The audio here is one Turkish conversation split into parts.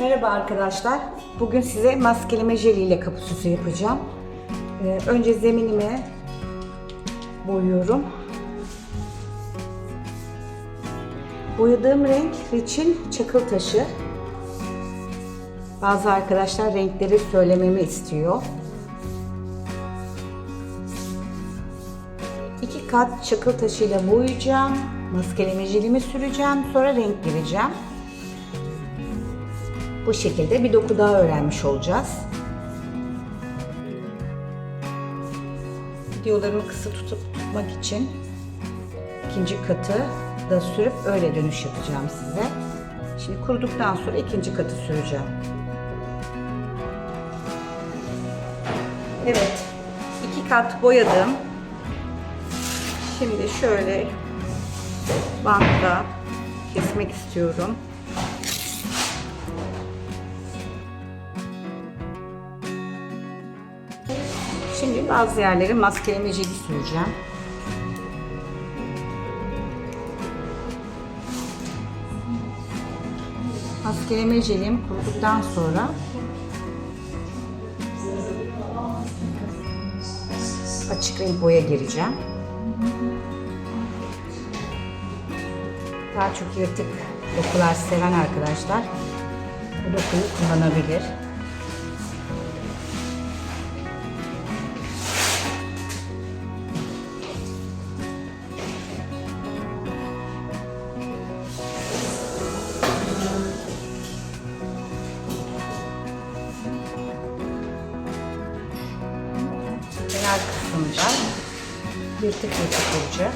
Merhaba arkadaşlar. Bugün size maskeleme jeli ile kapı süsü yapacağım. Ee, önce zeminimi boyuyorum. Boyadığım renk Rich'in çakıl taşı. Bazı arkadaşlar renkleri söylememi istiyor. İki kat çakıl taşıyla boyayacağım. Maskeleme jelimi süreceğim. Sonra renk gireceğim. Bu şekilde bir doku daha öğrenmiş olacağız. Videolarımı kısa tutup tutmak için ikinci katı da sürüp öyle dönüş yapacağım size. Şimdi kuruduktan sonra ikinci katı süreceğim. Evet, iki kat boyadım. Şimdi şöyle bantla kesmek istiyorum. Bazı yerlere maskeleme jeli süreceğim. Maskeleme jelim kuruduktan sonra açık renk boya gireceğim. Daha çok yırtık dokular seven arkadaşlar bu dokuyu kullanabilir. Kısmında yırtık yırtık olacak.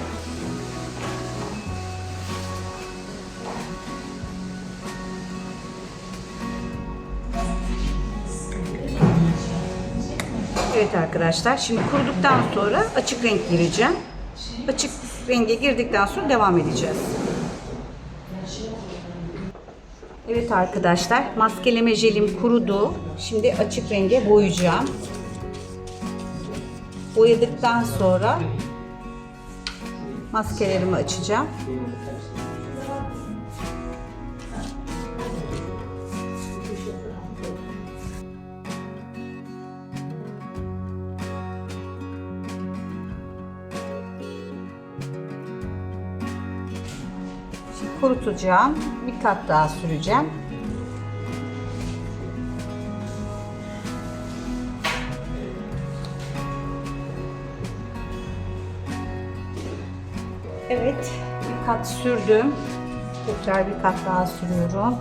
Evet arkadaşlar şimdi kuruduktan sonra açık renk gireceğim. Açık renge girdikten sonra devam edeceğiz. Evet arkadaşlar maskeleme jelim kurudu. Şimdi açık renge boyayacağım. Boyadıktan sonra maskelerimi açacağım. Şimdi kurutacağım. Bir kat daha süreceğim. Evet, bir kat sürdüm. Tekrar bir kat daha sürüyorum.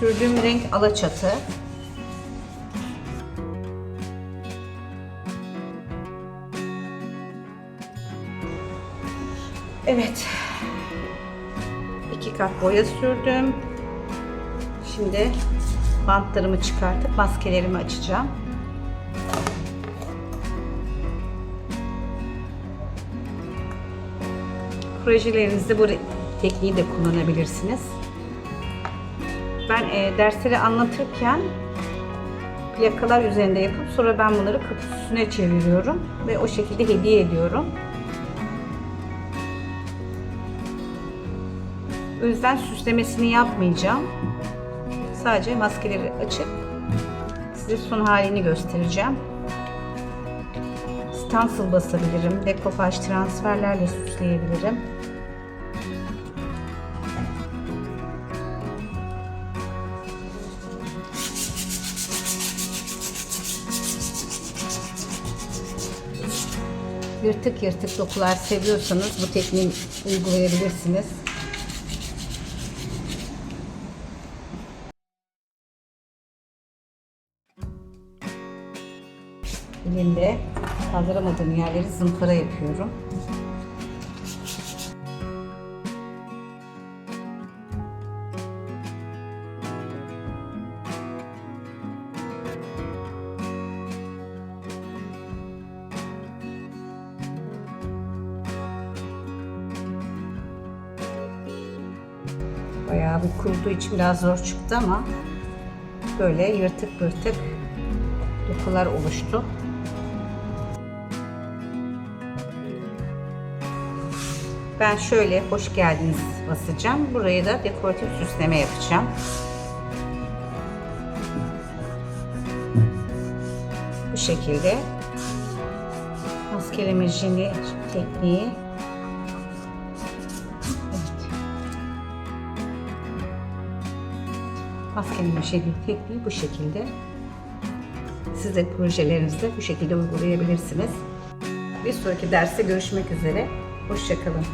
Sürdüğüm renk alaçatı. Evet, iki kat boya sürdüm. Şimdi bantlarımı çıkartıp maskelerimi açacağım. Projelerinizde bu tekniği de kullanabilirsiniz. Ben e, dersleri anlatırken plakalar üzerinde yapıp sonra ben bunları kapısına çeviriyorum ve o şekilde hediye ediyorum. O yüzden süslemesini yapmayacağım. Sadece maskeleri açıp size son halini göstereceğim. Stencil basabilirim. Dekopaj transferlerle süsleyebilirim. Yırtık yırtık dokular seviyorsanız bu tekniği uygulayabilirsiniz. Elimde kaldıramadığım yerleri zımpara yapıyorum. Bayağı bir kuruduğu için biraz zor çıktı ama böyle yırtık pırtık dokular oluştu. Ben şöyle hoş geldiniz basacağım. Buraya da dekoratif süsleme yapacağım. Bu şekilde maskeleme jeli tekniği. Maskeleme jeli tekniği bu şekilde. Siz de projelerinizde bu şekilde uygulayabilirsiniz. Bir sonraki derste görüşmek üzere. Hoşçakalın.